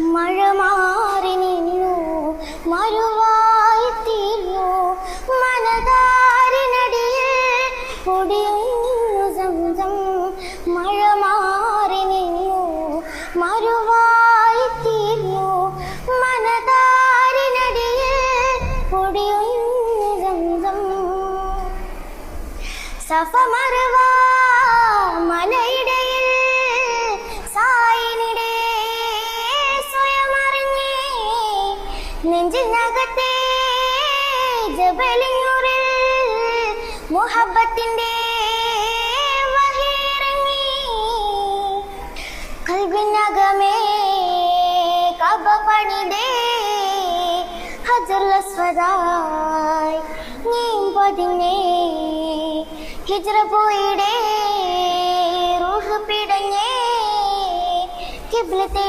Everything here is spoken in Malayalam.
മഴ മാറി നിന്നു മരുവായി തീർന്നു മനതാരിനടിയിൽ പൊടിയുന്നു സംസം. മഴ മാറി നിന്നു മരുവായി തീർന്നു മനതാരിനടിയിൽ പൊടിയുന്നു സംസം. സഫ മറവ നെഞ്ചിനകത്തെ ജബലിയൂരിൽ മുഹബത്തിന്റെ വഹിറങ്ങി കൽവിനകമേ കബ പണിതേ. ഹജർലസ്വതായി നീ പതിങ്ങേ ഹിജ്ര പോയിടേ റൂഹ് പിടങ്ങേ കിബ്ലത്തെ